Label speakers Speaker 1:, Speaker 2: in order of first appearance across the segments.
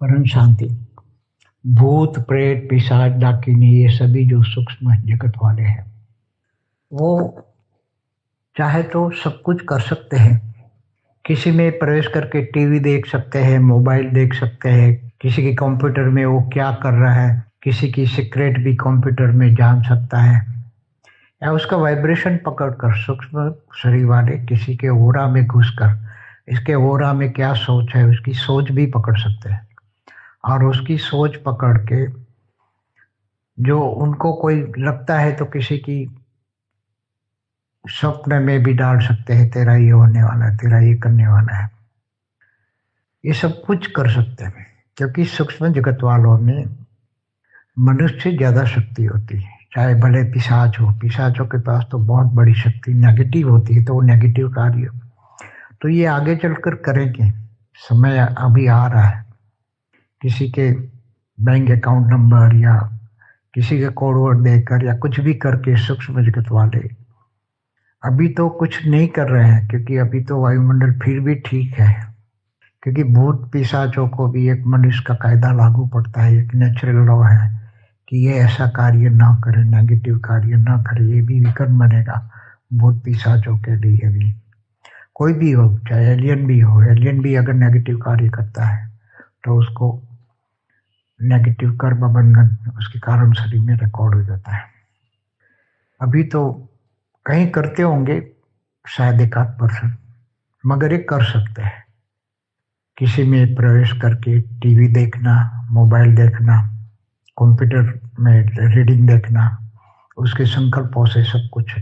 Speaker 1: परम शांति। भूत, प्रेत, पिशाच, डाकिनी, ये सभी जो सूक्ष्म जगत वाले हैं, वो चाहे तो सब कुछ कर सकते हैं। किसी में प्रवेश करके टीवी देख सकते हैं, मोबाइल देख सकते हैं, किसी के कंप्यूटर में वो क्या कर रहा है, किसी की सीक्रेट भी कंप्यूटर में जान सकता है। या उसका वाइब्रेशन पकड़कर सूक्ष्म शरीर वाले किसी के ओरा में घुसकर, इसके ओरा में क्या सोच है, उसकी सोच भी पकड़ सकते हैं। और उसकी सोच पकड़ के जो उनको कोई लगता है तो किसी की स्वप्न में भी डाल सकते हैं, तेरा ये होने वाला है, तेरा ये करने वाला है। ये सब कुछ कर सकते हैं, क्योंकि सूक्ष्म जगत वालों में मनुष्य ज़्यादा शक्ति होती है। चाहे भले पिशाच हो, पिशाचों के पास तो बहुत बड़ी शक्ति नेगेटिव होती है तो वो नेगेटिव कार्य। तो ये आगे चलकर करेंगे। समय अभी आ रहा है। किसी के बैंक अकाउंट नंबर या किसी के कोड वर्ड देकर या कुछ भी करके सूक्ष्म जगत वाले। अभी तो कुछ नहीं कर रहे हैं, क्योंकि अभी तो वायुमंडल फिर भी ठीक है। क्योंकि भूत पिशाचों को भी एक मनुष्य का कायदा लागू पड़ता है, एक नेचुरल लॉ है कि ये ऐसा कार्य ना करे नेगेटिव कार्य ना करे, ये भी विकर्म बनेगा भूत पिशाचों के लिए भी। कोई भी हो, चाहे एलियन भी हो एलियन भी अगर नेगेटिव कार्य करता है तो उसको नेगेटिव कर्म बंधन उसके कारण शरीर में रिकॉर्ड हो जाता है अभी तो कहीं करते होंगे, शायद एक आध परसेंट, मगर ये कर सकते हैं। किसी में प्रवेश करके टीवी देखना, मोबाइल देखना, कंप्यूटर में रीडिंग देखना, उसके संकल्पों से सब कुछ।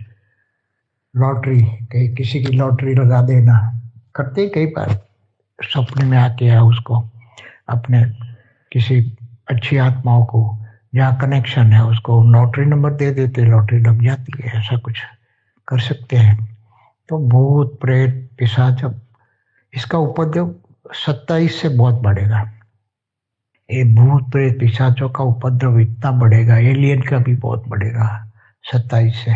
Speaker 1: लॉटरी, कहीं किसी की लॉटरी लगा देना, करते कई बार सपने में आके या उसको, अपने किसी अच्छी आत्माओं को जहाँ कनेक्शन है उसको लॉटरी नंबर दे देते लॉटरी लग जाती है, ऐसा कुछ कर सकते हैं। तो भूत प्रेत पिशाच इसका उपद्रव सत्ताईस से बहुत बढ़ेगा। ये भूत प्रेत पिशाचों का उपद्रव इतना बढ़ेगा एलियन का भी बहुत बढ़ेगा, सत्ताईस से।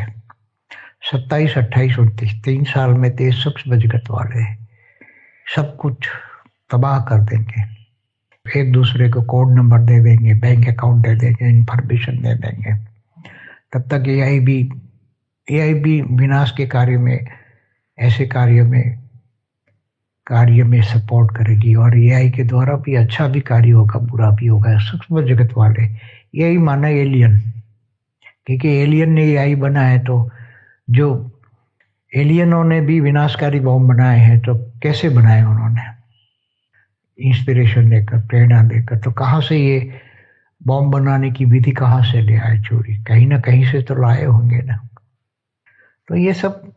Speaker 1: सत्ताईस, अट्ठाईस, उनतीस, तीन साल में तेज सूक्ष्म बजगत वाले सब कुछ तबाह कर देंगे। एक दूसरे को कोड नंबर दे देंगे बैंक अकाउंट दे देंगे इंफॉर्मेशन दे देंगे। तब तक ए आई भी ए आई भी विनाश के कार्य में, ऐसे कार्य में कार्य में सपोर्ट करेगी और ए आई के द्वारा भी अच्छा भी कार्य होगा, बुरा भी होगा, सूक्ष्म जगत वाले। यही माना एलियन क्योंकि एलियन ने ए आई बना है तो जो एलियनों ने भी विनाशकारी बॉम्ब बनाए हैं तो कैसे बनाए उन्होंने? इंस्पिरेशन देकर प्रेरणा देकर तो कहाँ से ये बॉम्ब बनाने की विधि कहाँ से ले आए चोरी? कहीं ना कहीं से तो लाए होंगे ना। तो ये सब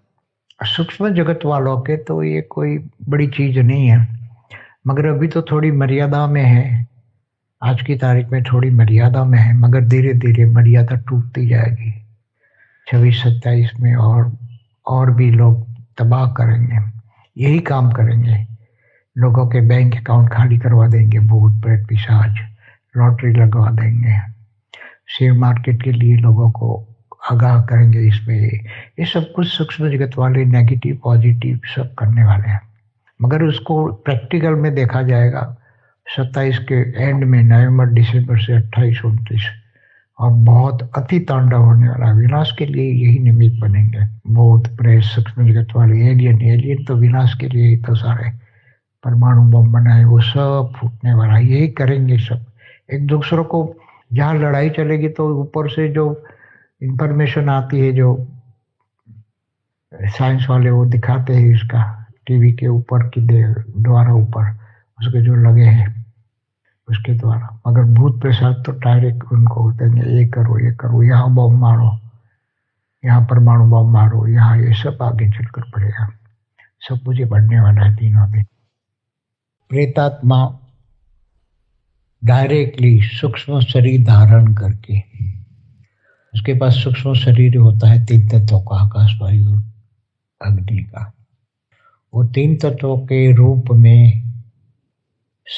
Speaker 1: सूक्ष्म जगत वालों के तो ये कोई बड़ी चीज़ नहीं है। मगर अभी तो थोड़ी मर्यादा में है। आज की तारीख में थोड़ी मर्यादा में है, मगर धीरे धीरे मर्यादा टूटती जाएगी। छब्बीस, सत्ताईस में और और भी लोग तबाह करेंगे। यही काम करेंगे। लोगों के बैंक अकाउंट खाली करवा देंगे भूत प्रेत पिशाच। लॉटरी लगवा देंगे। शेयर मार्केट के लिए लोगों को आगाह करेंगे इसमें। ये सब कुछ सूक्ष्म जगत वाले नेगेटिव पॉजिटिव सब करने वाले हैं। मगर उसको प्रैक्टिकल में देखा जाएगा, सत्ताईस के एंड में नवंबर, दिसंबर से अट्ठाईस, उनतीस, और बहुत अति तांडव होने वाला विनाश के लिए यही निमित्त बनेंगे। बहुत प्रेस सूक्ष्म जगत वाले एलियन एलियन तो विनाश के लिए ही तो सारे। परमाणु बम बनाए वो सब फूटने वाला, यही करेंगे सब। एक दूसरों को, जहाँ लड़ाई चलेगी तो ऊपर से जो इंफॉर्मेशन आती है, जो साइंस वाले वो दिखाते हैं इसका टीवी के ऊपर की द्वारा ऊपर, उसके जो लगे हैं, उसके द्वारा। मगर भूत प्रसाद तो डायरेक्ट उनको देंगे ये करो ये करो, यहाँ बम मारो, यहाँ परमाणु बम मारो, यहाँ ये सब आगे चलकर पड़ेगा सब मुझे बढ़ने वाला है तीनों दिन। प्रेतात्मा डायरेक्टली सूक्ष्म शरीर धारण करके, उसके पास सूक्ष्म शरीर होता है तीन तत्वों का, आकाश, वायु, अग्नि का। वो तीन तत्वों के रूप में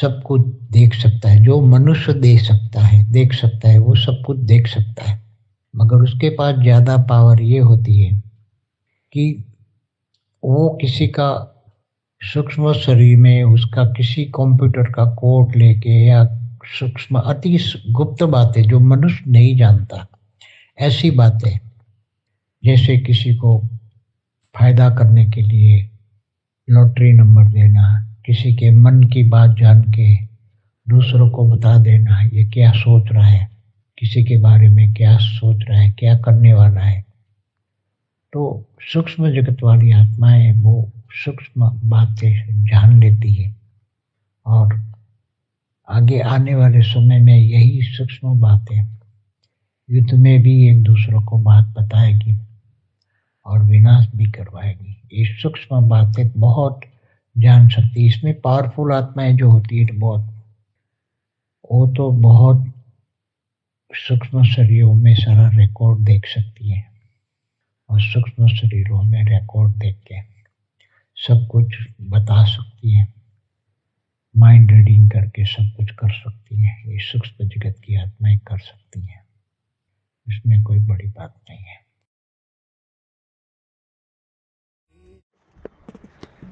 Speaker 1: सब कुछ देख सकता है, जो मनुष्य देख सकता है, देख सकता है, वो सब कुछ देख सकता है। मगर उसके पास ज़्यादा पावर ये होती है कि वो किसी का सूक्ष्म शरीर में उसका किसी कंप्यूटर का कोड लेके या सूक्ष्म, अति गुप्त बातें जो मनुष्य नहीं जानता, ऐसी बातें, जैसे किसी को फ़ायदा करने के लिए लॉटरी नंबर देना, किसी के मन की बात जान के दूसरों को बता देना, ये क्या सोच रहा है, किसी के बारे में क्या सोच रहा है, क्या करने वाला है। तो सूक्ष्म जगत वाली आत्माएँ वो सूक्ष्म बातें जान लेती है और आगे आने वाले समय में यही सूक्ष्म बातें युद्ध में भी एक दूसरों को बात बताएगी और विनाश भी करवाएगी। ये सूक्ष्म बातें बहुत जान सकती है। इसमें पावरफुल आत्माएँ जो होती है, बहुत, वो तो बहुत सूक्ष्म शरीरों में सारा रिकॉर्ड देख सकती है और सूक्ष्म शरीरों में रिकॉर्ड देख के सब कुछ बता सकती है माइंड रीडिंग करके सब कुछ कर सकती है ये सूक्ष्म जगत की आत्माएं कर सकती है इसमें कोई बड़ी बात नहीं है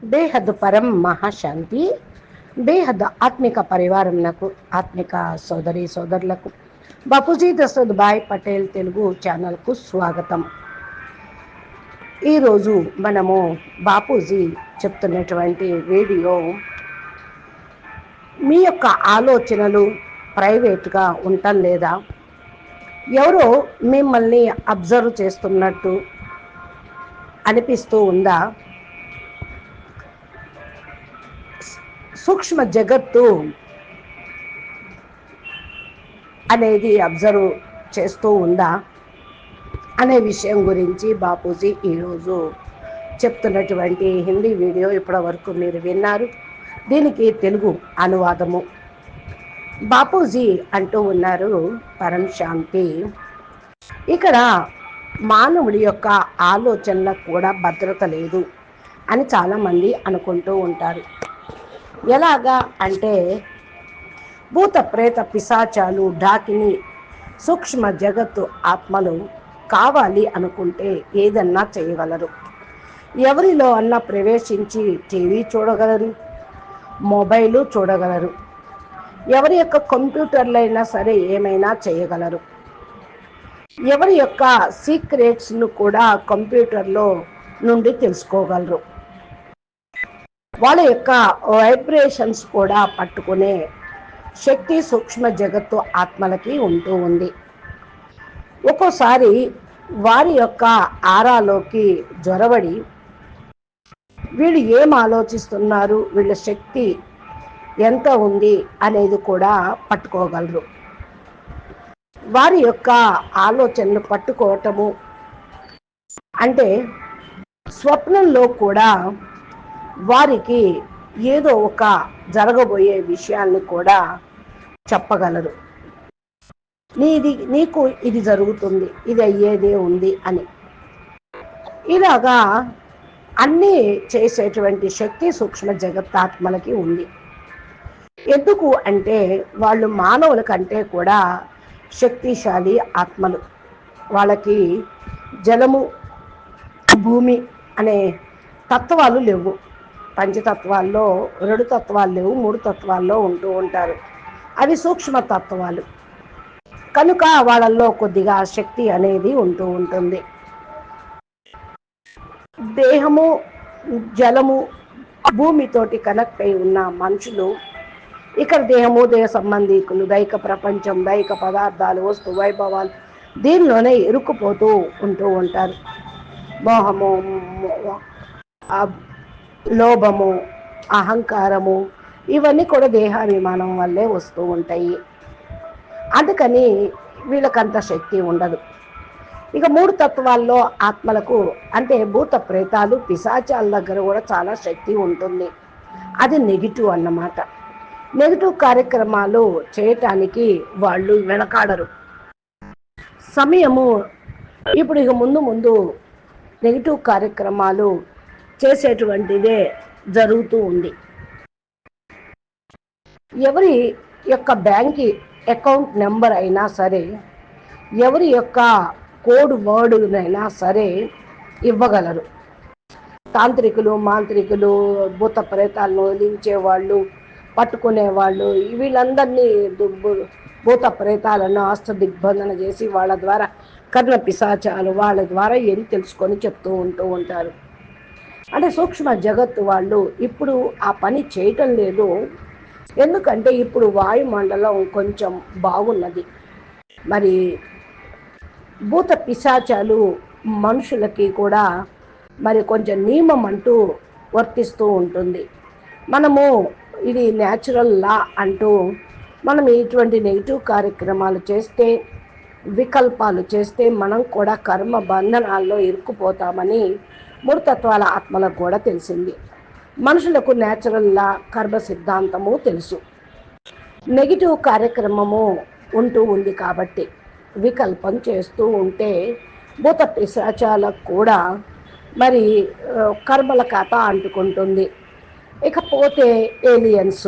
Speaker 2: బేహద్ పరం మహాశాంతి బేహద్ ఆత్మిక పరివారంకు ఆత్మిక సోదరి సోదరులకు బాపూజీ దశరథ్ భాయ్ పటేల్ తెలుగు ఛానల్కు స్వాగతం ఈరోజు మనము బాపూజీ చెప్తున్నటువంటి వీడియో మీ యొక్క ఆలోచనలు ప్రైవేట్గా ఉండటం లేదా? ఎవరో మిమ్మల్ని అబ్జర్వ్ చేస్తున్నట్టు అనిపిస్తూ ఉందా? సూక్ష్మ జగత్తు అనేది అబ్జర్వ్ చేస్తూ ఉందా? అనే విషయం గురించి బాపూజీ ఈరోజు చెప్తున్నటువంటి హిందీ వీడియో ఇప్పటివరకు మీరు విన్నారు. దీనికి తెలుగు అనువాదము. బాపూజీ అంటూ ఉన్నారు పరం శాంతి. ఇక్కడ మానవుడి యొక్క ఆలోచనలకు కూడా భద్రత లేదు అని చాలామంది అనుకుంటూ ఉంటారు. ఎలాగా అంటే భూత ప్రేత పిశాచాలు డాకిని సూక్ష్మ జగత్తు ఆత్మలు కావాలి అనుకుంటే ఏదన్నా చేయగలరు. ఎవరిలో అన్నా ప్రవేశించి టీవీ చూడగలరు మొబైలు చూడగలరు ఎవరి యొక్క కంప్యూటర్లైనా సరే ఏమైనా చేయగలరు. ఎవరి యొక్క సీక్రెట్స్ను కూడా కంప్యూటర్లో నుండి తెలుసుకోగలరు. వాళ్ళ యొక్క వైబ్రేషన్స్ కూడా పట్టుకునే శక్తి సూక్ష్మ జగత్తు ఆత్మలకి ఉంటూ ఉంది. ఒక్కోసారి వారి యొక్క ఆరాలోకి జ్వరబడి వీళ్ళు ఏం ఆలోచిస్తున్నారు? వీళ్ళ శక్తి ఎంత ఉంది అనేది కూడా పట్టుకోగలరు. వారి యొక్క ఆలోచనలు పట్టుకోవటము అంటే స్వప్నంలో కూడా వారికి ఏదో ఒక జరగబోయే విషయాన్ని కూడా చెప్పగలరు. నీది నీకు ఇది జరుగుతుంది ఇది అయ్యేదే ఉంది అని. ఇలాగా అన్నీ చేసేటువంటి శక్తి సూక్ష్మ జగత్తాత్మలకి ఉంది. ఎందుకు అంటే వాళ్ళు మానవుల కంటే కూడా శక్తిశాలి ఆత్మలు. వాళ్ళకి జలము భూమి అనే తత్వాలు లేవు. పంచతత్వాల్లో రెండు తత్వాలు లేవు మూడు తత్వాల్లో ఉంటూ ఉంటారు. అవి సూక్ష్మ తత్వాలు. కనుక వాళ్ళల్లో కొద్దిగా శక్తి అనేది ఉంటూ ఉంటుంది. దేహము జలము భూమితోటి కనెక్ట్ అయి ఉన్న మనుషులు ఇక్కడ దేహము దేహ సంబంధికులు దైక ప్రపంచం దైక పదార్థాలు వస్తు వైభవాలు దీనిలోనే ఇరుక్కుపోతూ ఉంటూ ఉంటారు. మోహము లోభము అహంకారము ఇవన్నీ కూడా దేహాభిమానం వల్లే వస్తూ ఉంటాయి. అందుకని వీళ్ళకంత శక్తి ఉండదు. ఇక మూడు తత్వాల్లో ఆత్మలకు అంటే భూత ప్రేతాలు పిశాచాల దగ్గర కూడా చాలా శక్తి ఉంటుంది. అది నెగిటివ్ అన్నమాట. నెగిటివ్ కార్యక్రమాలు చేయటానికి వాళ్ళు వెనకాడరు. సమయము ఇప్పుడు ఇక ముందు ముందు నెగిటివ్ కార్యక్రమాలు చేసేటువంటిదే జరుగుతూ ఉంది. ఎవరి యొక్క బ్యాంకి అకౌంట్ నెంబర్ అయినా సరే ఎవరి యొక్క కోడ్ వర్డునైనా సరే ఇవ్వగలరు. తాంత్రికులు మాంత్రికులు భూత ప్రేతాలను వదిలించే వాళ్ళు పట్టుకునే వాళ్ళు వీళ్ళందరినీ భూత ప్రేతాలను ఆస్త దిగ్బంధన చేసి వాళ్ళ ద్వారా కర్ణ పిశాచాలు వాళ్ళ ద్వారా ఏం తెలుసుకొని చెప్తూ ఉంటూ ఉంటారు. అంటే సూక్ష్మ జగత్తు వాళ్ళు ఇప్పుడు ఆ పని చేయటం లేదు. ఎందుకంటే ఇప్పుడు వాయుమండలం కొంచెం బాగున్నది. మరి భూత పిశాచాలు మనుషులకి కూడా మరి కొంచెం నియమం అంటూ వర్తిస్తూ ఉంటుంది. మనము ఇది న్యాచురల్ లా అంటూ మనం ఇటువంటి నెగిటివ్ కార్యక్రమాలు చేస్తే వికల్పాలు చేస్తే మనం కూడా కర్మ బంధనాల్లో ఇరుక్కుపోతామని మూఢతత్వాల ఆత్మలకు కూడా తెలిసింది. మనుషులకు న్యాచురల్ లా కర్మ సిద్ధాంతము తెలుసు. నెగిటివ్ కార్యక్రమము ఉంటూ ఉంది కాబట్టి వికల్పం చేస్తూ ఉంటే భూత పిశాచాలకు కూడా మరి కర్మల కథ అంటుకుంటుంది. ఇకపోతే ఏలియన్స్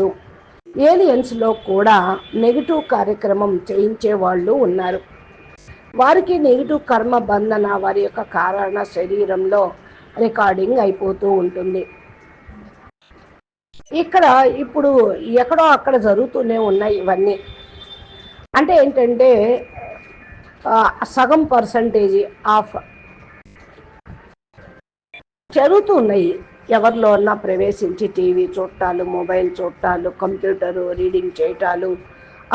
Speaker 2: ఏలియన్స్లో కూడా నెగిటివ్ కార్యక్రమం చేయించే వాళ్ళు ఉన్నారు. వారికి నెగిటివ్ కర్మ బంధన వారి యొక్క కారణ శరీరంలో రికార్డింగ్ అయిపోతూ ఉంటుంది. ఇక్కడ ఇప్పుడు ఎక్కడో అక్కడ జరుగుతూనే ఉన్నాయి ఇవన్నీ. అంటే ఏంటంటే సగం పర్సంటేజ్ ఆఫ్ జరుగుతూ ఉన్నాయి. ఎవరిలో అన్నా ప్రవేశించి టీవీ చూడటాలు మొబైల్ చూడటాలు కంప్యూటర్ రీడింగ్ చేయటాలు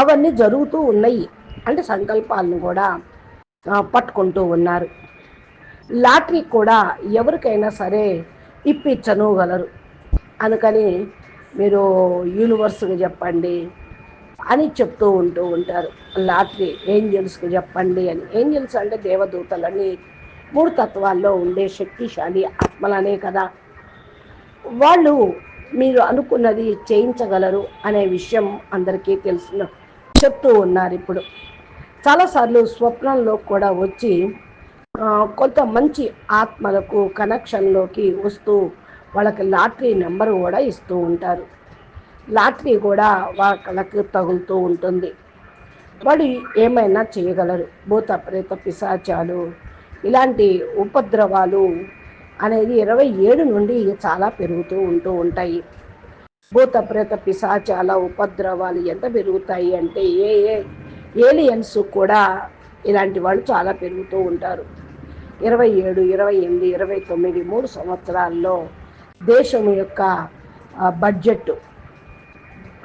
Speaker 2: అవన్నీ జరుగుతూ ఉన్నాయి. అంటే సంకల్పాలను కూడా పట్టుకుంటూ ఉన్నారు. లాటరీ కూడా ఎవరికైనా సరే ఇప్పించనుగలరు. అందుకని మీరు యూనివర్స్కి చెప్పండి అని చెప్తూ ఉంటూ ఉంటారు. లాటరీ ఏంజల్స్కి చెప్పండి అని. ఏంజల్స్ అంటే దేవదూతలని మూడు తత్వాల్లో ఉండే శక్తిశాలి ఆత్మలనే కదా. వాళ్ళు మీరు అనుకున్నది చేయించగలరు అనే విషయం అందరికీ తెలిసిన చెప్తూ ఉన్నారు ఇప్పుడు. చాలాసార్లు స్వప్నంలో కూడా వచ్చి కొంత మంచి ఆత్మలకు కనెక్షన్లోకి వస్తూ వాళ్ళకి లాటరీ నెంబర్ కూడా ఇస్తూ ఉంటారు. లాటరీ కూడా వాళ్ళకి తగులుతూ ఉంటుంది. వాళ్ళు ఏమైనా చేయగలరు. భూత ప్రేత పిశాచాలు ఇలాంటి ఉపద్రవాలు అనేది ఇరవై ఏడు నుండి చాలా పెరుగుతూ ఉంటూ ఉంటాయి. భూత ప్రేత పిశాచాల ఉపద్రవాలు ఎంత పెరుగుతాయి అంటే ఏ ఏ ఏలియన్స్ కూడా ఇలాంటి వాళ్ళు చాలా పెరుగుతూ ఉంటారు. ఇరవై ఏడు ఇరవై ఎనిమిది ఇరవై తొమ్మిది మూడు సంవత్సరాల్లో దేశం యొక్క బడ్జెట్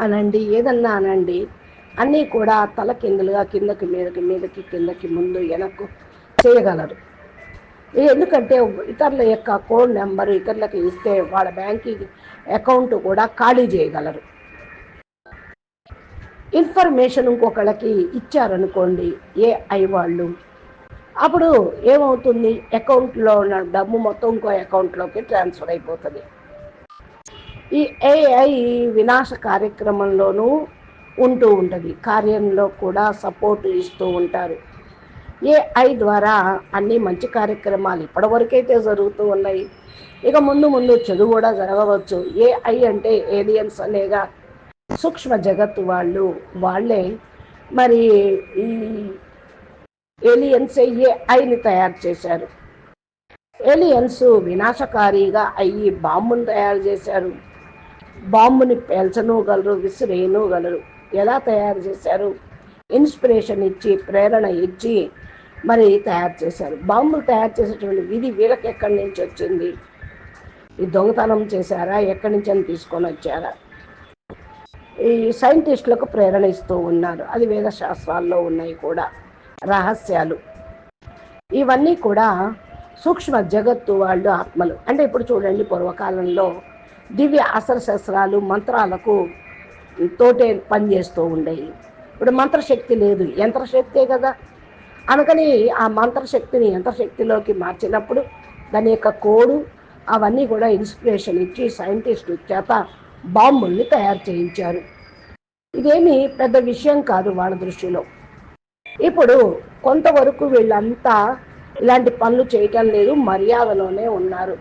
Speaker 2: అనండి ఏదన్నా అనండి అన్నీ కూడా తల కిందలుగా కిందకి మీదకి మీదకి కిందకి ముందు వెనక్కు చేయగలరు. ఎందుకంటే ఇతరుల యొక్క కోడ్ నెంబర్ ఇతరులకు ఇస్తే వాళ్ళ బ్యాంకింగ్ అకౌంట్ కూడా ఖాళీ చేయగలరు. ఇన్ఫర్మేషన్ ఇంకొకళ్ళకి ఇచ్చారనుకోండి ఏఐ వాళ్ళు అప్పుడు ఏమవుతుంది? అకౌంట్లో ఉన్న డబ్బు మొత్తం ఇంకో అకౌంట్లోకి ట్రాన్స్ఫర్ అయిపోతుంది. ఈ ఏఐ వినాశ కార్యక్రమంలోనూ ఉంటూ ఉంటుంది. కార్యంలో కూడా సపోర్ట్ ఇస్తూ ఉంటారు. ఏఐ ద్వారా అన్ని మంచి కార్యక్రమాలు ఇప్పటివరకైతే జరుగుతూ ఉన్నాయి. ఇక ముందు ముందు చెడు కూడా జరగవచ్చు. ఏఐ అంటే ఏలియన్స్ అనేగా సూక్ష్మ జగత్తు వాళ్ళు వాళ్ళే. మరి ఈ ఏలియన్స్ ఏఐని తయారు చేశారు? ఏలియన్స్ వినాశకారిగా అయ్యి బాంబును తయారు చేశారు. బాంబుని పేల్చనుగలరు విసిరేయనుగలరు. ఎలా తయారు చేశారు? ఇన్స్పిరేషన్ ఇచ్చి ప్రేరణ ఇచ్చి మరి తయారు చేశారు. బాంబులు తయారు చేసేటువంటి విధి వీళ్ళకి ఎక్కడి నుంచి వచ్చింది? ఈ దొంగతనం చేశారా? ఎక్కడి నుంచి అని తీసుకొని వచ్చారా? ఈ సైంటిస్టులకు ప్రేరణ ఇస్తూ ఉన్నారు. అది వేద శాస్త్రాల్లో ఉన్నాయి కూడా. రహస్యాలు. ఇవన్నీ కూడా సూక్ష్మ జగత్తు వాళ్ళు ఆత్మలు. అంటే ఇప్పుడు చూడండి పూర్వకాలంలో దివ్య అస్త్రశస్త్రాలు మంత్రాలకు తోటే పనిచేస్తూ ఉండేవి. ఇప్పుడు మంత్రశక్తి లేదు. యంత్రశక్తే కదా. అందుకని ఆ మంత్రశక్తిని యంత్రశక్తిలోకి మార్చినప్పుడు దాని యొక్క కోడు అవన్నీ కూడా ఇన్స్పిరేషన్ ఇచ్చి సైంటిస్టు చేత బాంబుల్ని తయారు చేయించారు. ఇదేమి పెద్ద విషయం కాదు వాళ్ళ దృష్టిలో. ఇప్పుడు కొంతవరకు వీళ్ళంతా ఇలాంటి పనులు చేయటం లేదు మర్యాదలోనే ఉన్నారు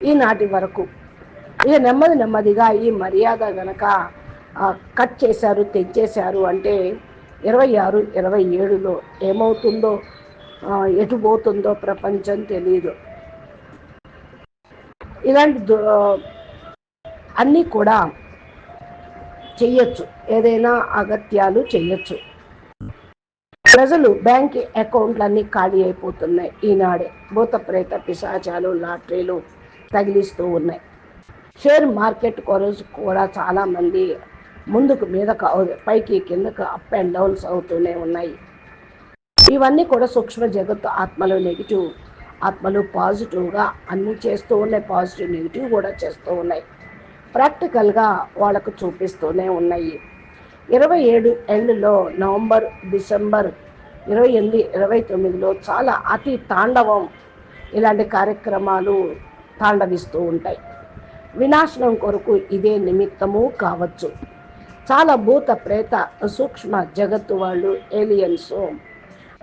Speaker 2: ఈనాటి వరకు. ఇక నెమ్మది నెమ్మదిగా ఈ మర్యాద గనక కట్ చేశారు తెచ్చేశారు అంటే ఇరవై ఆరు ఇరవై ఏడులో ఏమవుతుందో ఎటు పోతుందో ప్రపంచం తెలియదు ఇలాంటి అన్నీ కూడా చెయ్యొచ్చు. ఏదైనా అగత్యాలు చెయ్యొచ్చు. ప్రజలు బ్యాంక్ అకౌంట్లన్నీ ఖాళీ అయిపోతున్నాయి. ఈనాడే భూత ప్రేత పిశాచాలు లాటరీలు తగిలిస్తూ ఉన్నాయి. షేర్ మార్కెట్ కొరసు కూడా చాలామంది ముందుకు మీదకు పైకి కిందకు అప్ అండ్ డౌన్స్ అవుతూనే ఉన్నాయి. ఇవన్నీ కూడా సూక్ష్మ జగత్తు ఆత్మలు నెగిటివ్ ఆత్మలు పాజిటివ్గా అన్నీ చేస్తూ ఉన్నాయి. పాజిటివ్ నెగిటివ్ కూడా చేస్తూ ఉన్నాయి. ప్రాక్టికల్గా వాళ్ళకు చూపిస్తూనే ఉన్నాయి. ఇరవై ఏడు ఎండ్లో నవంబర్ డిసెంబర్ ఇరవై ఎనిమిది ఇరవై తొమ్మిదిలో చాలా అతి తాండవం ఇలాంటి కార్యక్రమాలు తాండవిస్తూ ఉంటాయి. వినాశనం కొరకు ఇదే నిమిత్తము కావచ్చు. చాలా భూత ప్రేత సూక్ష్మ జగత్తు వాళ్ళు ఏలియన్స్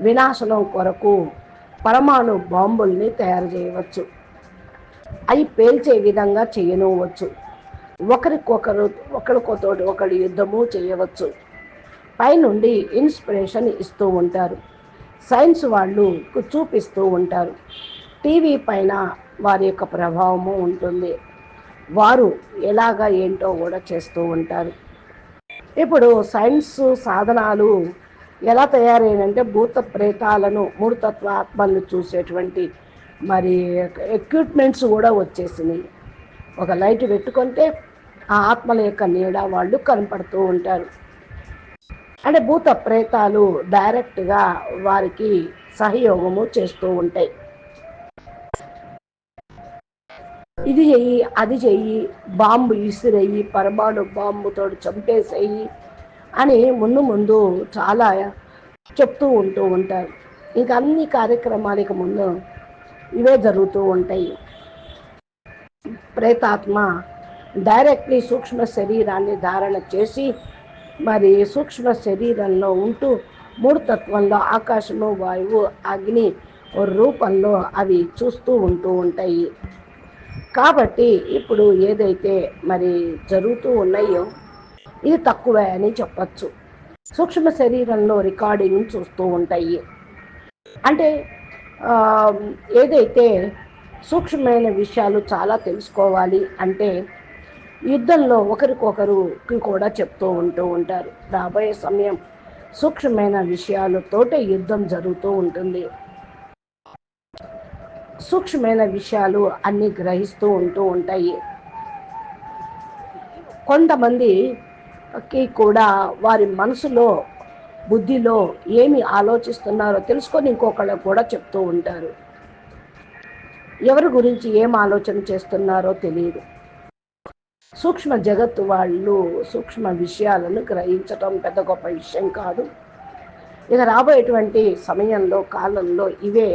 Speaker 2: వినాశనం కొరకు పరమాణు బాంబుల్ని తయారు చేయవచ్చు. అవి పేల్చే విధంగా చేయనవచ్చు ఒకరికొకరు ఒకరికొతోటి ఒకరి యుద్ధము చేయవచ్చు. పైనుండి ఇన్స్పిరేషన్ ఇస్తూ ఉంటారు. సైన్స్ వాళ్ళు చూపిస్తూ ఉంటారు. టీవీ పైన వారి యొక్క ప్రభావము ఉంటుంది. వారు ఎలాగా ఏంటో కూడా చేస్తూ ఉంటారు. ఇప్పుడు సైన్స్ సాధనాలు ఎలా తయారైనంటే భూత ప్రేతాలను మూడుతత్వ ఆత్మలను చూసేటువంటి మరి ఎక్విప్మెంట్స్ కూడా వచ్చేసినాయి. ఒక లైట్ పెట్టుకుంటే ఆ ఆత్మల యొక్క నీడ వాళ్ళు కనపడుతూ ఉంటారు. అంటే భూత ప్రేతాలు డైరెక్ట్గా వారికి సహయోగము చేస్తూ ఉంటాయి. ఇది చెయ్యి అది చెయ్యి బాంబు ఇసిరేయి పరమాణు బాంబుతో చంపేసేయి అని ముందు ముందు చాలా చెప్తూ ఉంటూ ఉంటారు. ఇంకా అన్ని కార్యక్రమాలకు ముందు ఇవే జరుగుతూ ఉంటాయి. ప్రేతాత్మ డైరెక్ట్లీ సూక్ష్మ శరీరాన్ని ధారణ చేసి మరి సూక్ష్మ శరీరంలో ఉంటూ మూడు తత్వంలో ఆకాశము వాయువు అగ్ని రూపంలో అవి చూస్తూ ఉంటూ ఉంటాయి. కాబట్టి ఇప్పుడు ఏదైతే మరి జరుగుతూ ఉన్నాయో ఇది తక్కువే అని చెప్పచ్చు. సూక్ష్మ శరీరంలో రికార్డింగ్ చూస్తూ ఉంటాయి. అంటే ఏదైతే సూక్ష్మమైన విషయాలు చాలా తెలుసుకోవాలి అంటే యుద్ధంలో ఒకరికొకరుకి కూడా చెప్తూ ఉంటూ ఉంటారు. రాబోయే సమయం సూక్ష్మమైన విషయాలతోటే యుద్ధం జరుగుతూ ఉంటుంది. సూక్ష్మమైన విషయాలు అన్ని గ్రహిస్తూ ఉంటూ ఉంటాయి. కొంతమందికి కూడా వారి మనసులో బుద్ధిలో ఏమి ఆలోచిస్తున్నారో తెలుసుకొని ఇంకొకళ్ళకు కూడా చెప్తూ ఉంటారు. ఎవరి గురించి ఏం ఆలోచన చేస్తున్నారో తెలియదు. సూక్ష్మ జగత్తు వాళ్ళు సూక్ష్మ విషయాలను గ్రహించటం పెద్ద గొప్ప విషయం కాదు. ఇక రాబోయేటువంటి సమయంలో కాలంలో ఇవే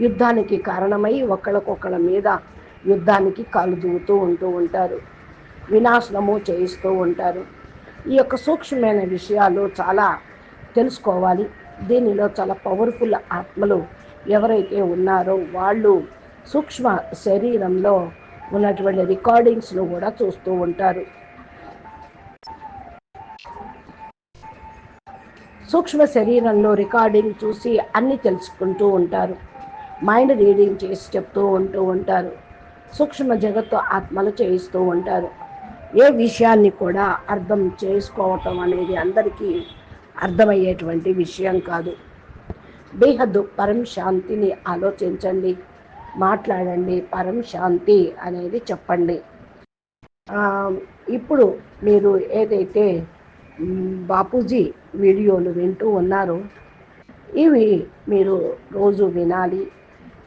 Speaker 2: యుద్ధానికి కారణమై ఒకళ్ళకొకళ్ళ మీద యుద్ధానికి కాలు దూతూ ఉంటూ ఉంటారు. వినాశనము చేయిస్తూ ఉంటారు. ఈ యొక్క సూక్ష్మమైన విషయాలు చాలా తెలుసుకోవాలి. దీనిలో చాలా పవర్ఫుల్ ఆత్మలు ఎవరైతే ఉన్నారో వాళ్ళు సూక్ష్మ శరీరంలో ఉన్నటువంటి రికార్డింగ్స్ను కూడా చూస్తూ ఉంటారు. సూక్ష్మ శరీరంలో రికార్డింగ్ చూసి అన్ని తెలుసుకుంటూ ఉంటారు. మైండ్ రీడింగ్ చేసి చెప్తూ ఉంటూ ఉంటారు. సూక్ష్మ జగత్తు ఆత్మలు చేయిస్తూ ఉంటారు. ఏ విషయాన్ని కూడా అర్థం చేసుకోవటం అనేది అందరికీ అర్థమయ్యేటువంటి విషయం కాదు. బేహద్దు పరం శాంతిని ఆలోచించండి. మాట్లాడండి పరం శాంతి అనేది చెప్పండి. ఇప్పుడు మీరు ఏదైతే బాపూజీ వీడియోలు వింటూ ఉన్నారో ఇవి మీరు రోజు వినాలి.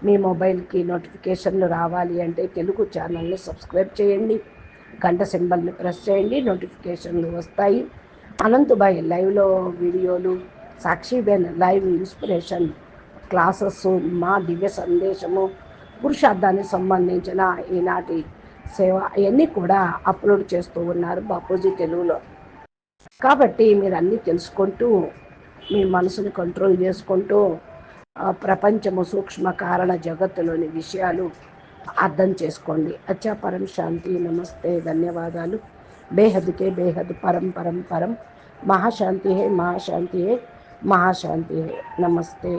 Speaker 2: మీ మొబైల్కి నోటిఫికేషన్లు రావాలి అంటే తెలుగు ఛానల్ని సబ్స్క్రైబ్ చేయండి. గంట సింబల్ని ప్రెస్ చేయండి నోటిఫికేషన్లు వస్తాయి. అనంతబాయ్ లైవ్లో వీడియోలు సాక్షిబెన్ లైవ్ ఇన్స్పిరేషన్ క్లాసెస్ మా దివ్య సందేశము పురుషార్థానికి సంబంధించిన ఈనాటి సేవ అవన్నీ కూడా అప్లోడ్ చేస్తూ ఉన్నారు బాపూజీ తెలుగులో. కాబట్టి మీరు అన్నీ తెలుసుకుంటూ మీ మనసుని కంట్రోల్ చేసుకుంటూ ప్రపంచము సూక్ష్మ కారణ జగత్తులోని విషయాలు అర్థం చేసుకోండి. అచ్చా పరం శాంతి నమస్తే ధన్యవాదాలు. బేహద్కే బేహద్ పరం పరం పరం. మహాశాంతి హే మహాశాంతి హే మహాశాంతి హే నమస్తే.